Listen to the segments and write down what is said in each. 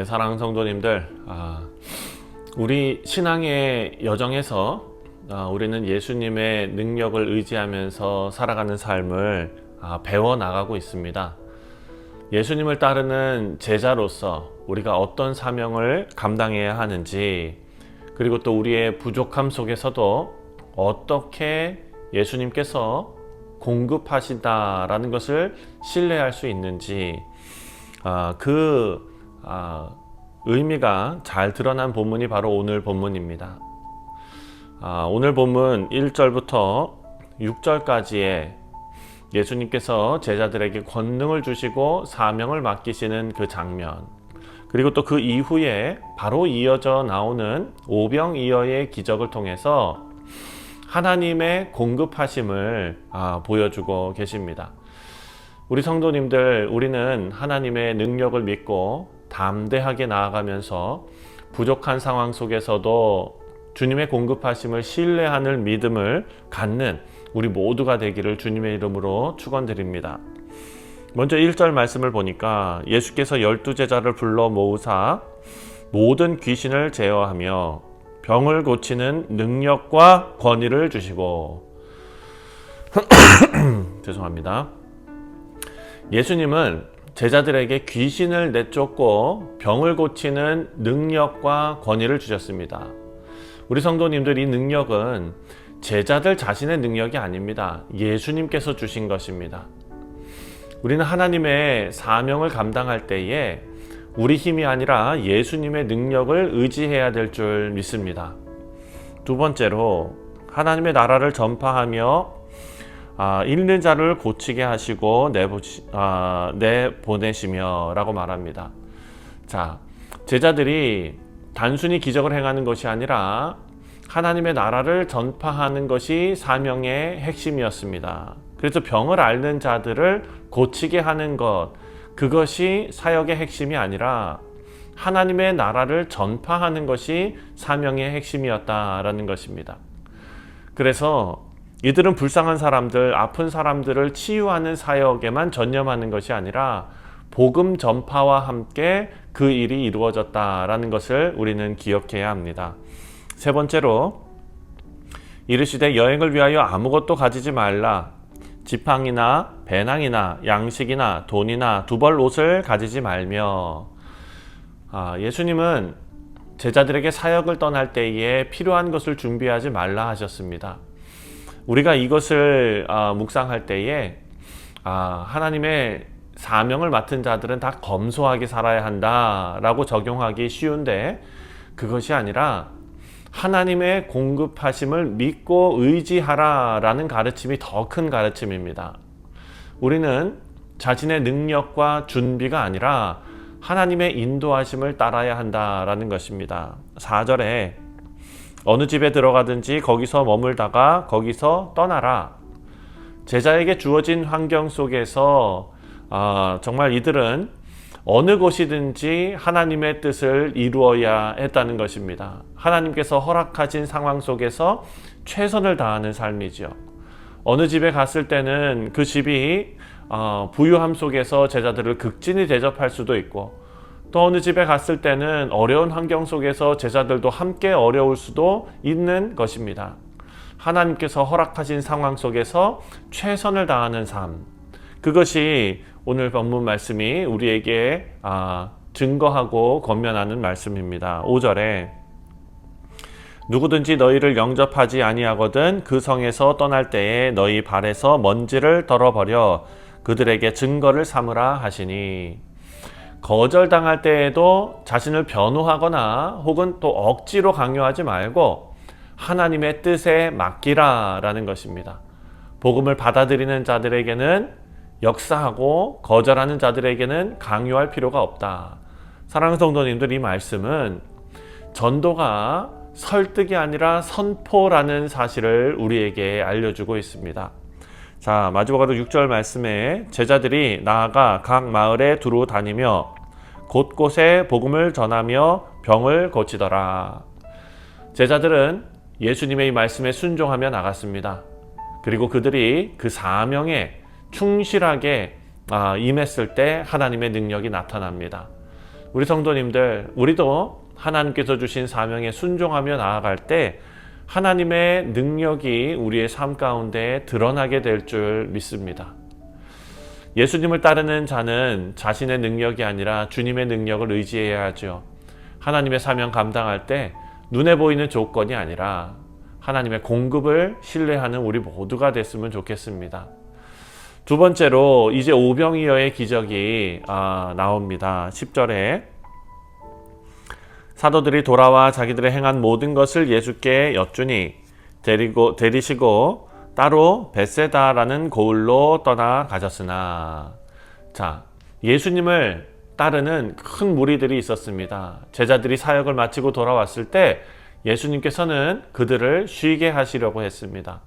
네, 사랑하는 성도님들, 아, 우리 신앙의 여정에서 아, 우리는 예수님의 능력을 의지하면서 살아가는 삶을 아, 배워 나가고 있습니다. 예수님을 따르는 제자로서 우리가 어떤 사명을 감당해야 하는지, 그리고 또 우리의 부족함 속에서도 어떻게 예수님께서 공급하신다라는 것을 신뢰할 수 있는지, 아, 그 아, 의미가 잘 드러난 본문이 바로 오늘 본문입니다. 아, 오늘 본문 1절부터 6절까지의 예수님께서 제자들에게 권능을 주시고 사명을 맡기시는 그 장면, 그리고 또 그 이후에 바로 이어져 나오는 오병이어의 기적을 통해서 하나님의 공급하심을 아, 보여주고 계십니다. 우리 성도님들, 우리는 하나님의 능력을 믿고 담대하게 나아가면서 부족한 상황 속에서도 주님의 공급하심을 신뢰하는 믿음을 갖는 우리 모두가 되기를 주님의 이름으로 축원드립니다. 먼저 1절 말씀을 보니까 예수께서 열두 제자를 불러 모으사 모든 귀신을 제어하며 병을 고치는 능력과 권위를 주시고 죄송합니다. 예수님은 제자들에게 귀신을 내쫓고 병을 고치는 능력과 권위를 주셨습니다. 우리 성도님들 이 능력은 제자들 자신의 능력이 아닙니다. 예수님께서 주신 것입니다. 우리는 하나님의 사명을 감당할 때에 우리 힘이 아니라 예수님의 능력을 의지해야 될 줄 믿습니다. 두 번째로 하나님의 나라를 전파하며 아, 읽는 자를 고치게 하시고 내보시, 아, 내보내시며 라고 말합니다. 자, 제자들이 단순히 기적을 행하는 것이 아니라 하나님의 나라를 전파하는 것이 사명의 핵심이었습니다. 그래서 병을 앓는 자들을 고치게 하는 것, 그것이 사역의 핵심이 아니라 하나님의 나라를 전파하는 것이 사명의 핵심이었다라는 것입니다. 그래서 이들은 불쌍한 사람들, 아픈 사람들을 치유하는 사역에만 전념하는 것이 아니라 복음 전파와 함께 그 일이 이루어졌다라는 것을 우리는 기억해야 합니다. 세 번째로 이르시되 여행을 위하여 아무것도 가지지 말라. 지팡이나 배낭이나 양식이나 돈이나 두벌 옷을 가지지 말며 아, 예수님은 제자들에게 사역을 떠날 때에 필요한 것을 준비하지 말라 하셨습니다. 우리가 이것을 아, 묵상할 때에 아, 하나님의 사명을 맡은 자들은 다 검소하게 살아야 한다라고 적용하기 쉬운데 그것이 아니라 하나님의 공급하심을 믿고 의지하라라는 가르침이 더 큰 가르침입니다. 우리는 자신의 능력과 준비가 아니라 하나님의 인도하심을 따라야 한다라는 것입니다. 4절에 어느 집에 들어가든지 거기서 머물다가 거기서 떠나라. 제자에게 주어진 환경 속에서 아, 정말 이들은 어느 곳이든지 하나님의 뜻을 이루어야 했다는 것입니다. 하나님께서 허락하신 상황 속에서 최선을 다하는 삶이죠. 어느 집에 갔을 때는 그 집이 어, 부유함 속에서 제자들을 극진히 대접할 수도 있고 또 어느 집에 갔을 때는 어려운 환경 속에서 제자들도 함께 어려울 수도 있는 것입니다. 하나님께서 허락하신 상황 속에서 최선을 다하는 삶. 그것이 오늘 본문 말씀이 우리에게 아, 증거하고 권면하는 말씀입니다. 5절에 누구든지 너희를 영접하지 아니하거든 그 성에서 떠날 때에 너희 발에서 먼지를 덜어버려 그들에게 증거를 삼으라 하시니 거절당할 때에도 자신을 변호하거나 혹은 또 억지로 강요하지 말고 하나님의 뜻에 맡기라 라는 것입니다. 복음을 받아들이는 자들에게는 역사하고 거절하는 자들에게는 강요할 필요가 없다. 사랑하는 성도님들 이 말씀은 전도가 설득이 아니라 선포라는 사실을 우리에게 알려주고 있습니다. 자, 마지막으로 6절 말씀에 제자들이 나아가 각 마을에 두루 다니며 곳곳에 복음을 전하며 병을 고치더라. 제자들은 예수님의 이 말씀에 순종하며 나갔습니다. 그리고 그들이 그 사명에 충실하게 아, 임했을 때 하나님의 능력이 나타납니다. 우리 성도님들, 우리도 하나님께서 주신 사명에 순종하며 나아갈 때 하나님의 능력이 우리의 삶 가운데 드러나게 될 줄 믿습니다. 예수님을 따르는 자는 자신의 능력이 아니라 주님의 능력을 의지해야 하죠. 하나님의 사명 감당할 때 눈에 보이는 조건이 아니라 하나님의 공급을 신뢰하는 우리 모두가 됐으면 좋겠습니다. 두 번째로 이제 오병이어의 기적이 아, 나옵니다. 10절에 사도들이 돌아와 자기들의 행한 모든 것을 예수께 여쭈니 데리고 데리시고 따로 베세다라는 고을로 떠나 가셨으나 자 예수님을 따르는 큰 무리들이 있었습니다. 제자들이 사역을 마치고 돌아왔을 때 예수님께서는 그들을 쉬게 하시려고 했습니다.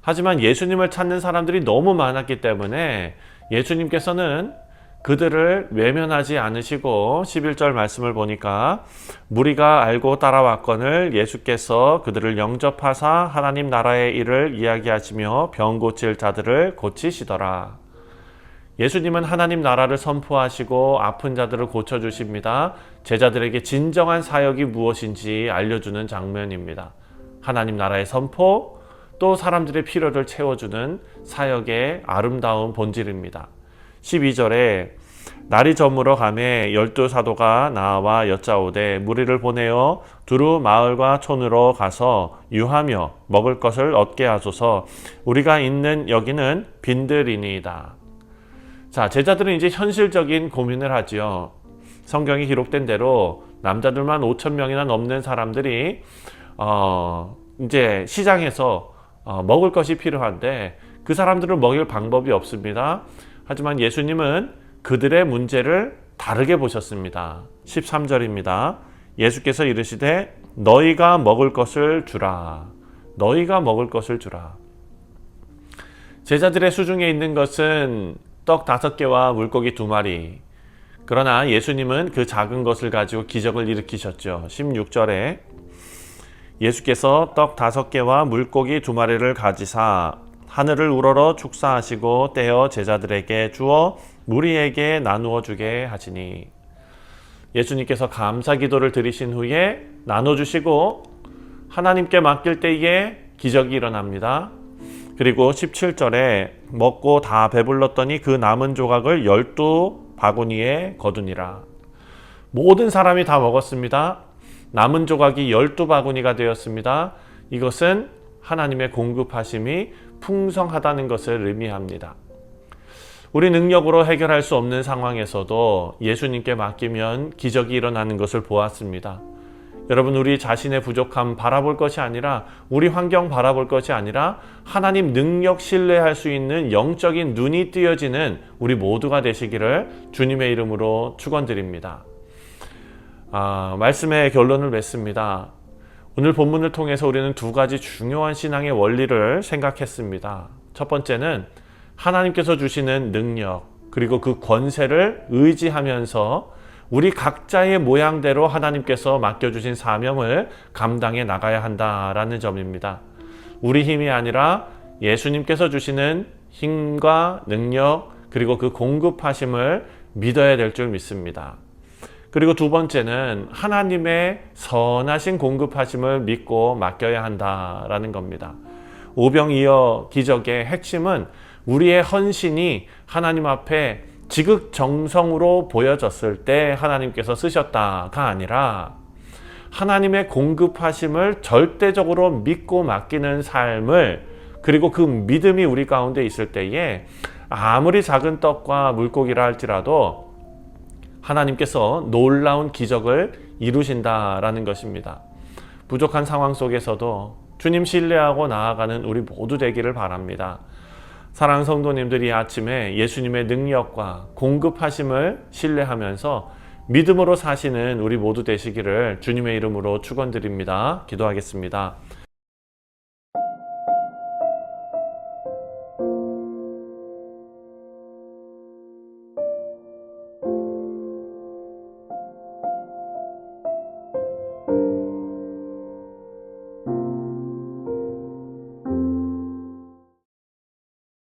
하지만 예수님을 찾는 사람들이 너무 많았기 때문에 예수님께서는 그들을 외면하지 않으시고 11절 말씀을 보니까 무리가 알고 따라왔거늘 예수께서 그들을 영접하사 하나님 나라의 일을 이야기하시며 병 고칠 자들을 고치시더라. 예수님은 하나님 나라를 선포하시고 아픈 자들을 고쳐주십니다. 제자들에게 진정한 사역이 무엇인지 알려주는 장면입니다. 하나님 나라의 선포, 또 사람들의 필요를 채워주는 사역의 아름다운 본질입니다. 12절에 날이 저물어 가매 열두 사도가 나와 여짜오되 무리를 보내어 두루 마을과 촌으로 가서 유하며 먹을 것을 얻게 하소서 우리가 있는 여기는 빈들이니이다. 자, 제자들은 이제 현실적인 고민을 하지요. 성경이 기록된 대로 남자들만 5천 명이나 넘는 사람들이 어, 이제 시장에서 어, 먹을 것이 필요한데 그 사람들을 먹일 방법이 없습니다. 하지만 예수님은 그들의 문제를 다르게 보셨습니다. 13절입니다. 예수께서 이르시되 너희가 먹을 것을 주라. 너희가 먹을 것을 주라. 제자들의 수중에 있는 것은 떡 다섯 개와 물고기 두 마리. 그러나 예수님은 그 작은 것을 가지고 기적을 일으키셨죠. 16절에 예수께서 떡 다섯 개와 물고기 두 마리를 가지사 하늘을 우러러 축사하시고 떼어 제자들에게 주어 무리에게 나누어 주게 하시니 예수님께서 감사 기도를 드리신 후에 나눠 주시고 하나님께 맡길 때에 기적이 일어납니다. 그리고 17절에 먹고 다 배불렀더니 그 남은 조각을 열두 바구니에 거두니라. 모든 사람이 다 먹었습니다. 남은 조각이 열두 바구니가 되었습니다. 이것은 하나님의 공급하심이 풍성하다는 것을 의미합니다. 우리 능력으로 해결할 수 없는 상황에서도 예수님께 맡기면 기적이 일어나는 것을 보았습니다. 여러분, 우리 자신의 부족함 바라볼 것이 아니라, 우리 환경 바라볼 것이 아니라, 하나님 능력 신뢰할 수 있는 영적인 눈이 띄어지는 우리 모두가 되시기를 주님의 이름으로 축원드립니다. 아, 말씀의 결론을 맺습니다. 오늘 본문을 통해서 우리는 두 가지 중요한 신앙의 원리를 생각했습니다. 첫 번째는 하나님께서 주시는 능력, 그리고 그 권세를 의지하면서 우리 각자의 모양대로 하나님께서 맡겨주신 사명을 감당해 나가야 한다라는 점입니다. 우리 힘이 아니라 예수님께서 주시는 힘과 능력, 그리고 그 공급하심을 믿어야 될 줄 믿습니다. 그리고 두 번째는 하나님의 선하신 공급하심을 믿고 맡겨야 한다라는 겁니다. 오병이어 기적의 핵심은 우리의 헌신이 하나님 앞에 지극정성으로 보여졌을 때 하나님께서 쓰셨다가 아니라 하나님의 공급하심을 절대적으로 믿고 맡기는 삶을 그리고 그 믿음이 우리 가운데 있을 때에 아무리 작은 떡과 물고기라 할지라도 하나님께서 놀라운 기적을 이루신다라는 것입니다. 부족한 상황 속에서도 주님 신뢰하고 나아가는 우리 모두 되기를 바랍니다. 사랑 성도님들이 아침에 예수님의 능력과 공급하심을 신뢰하면서 믿음으로 사시는 우리 모두 되시기를 주님의 이름으로 축원드립니다. 기도하겠습니다.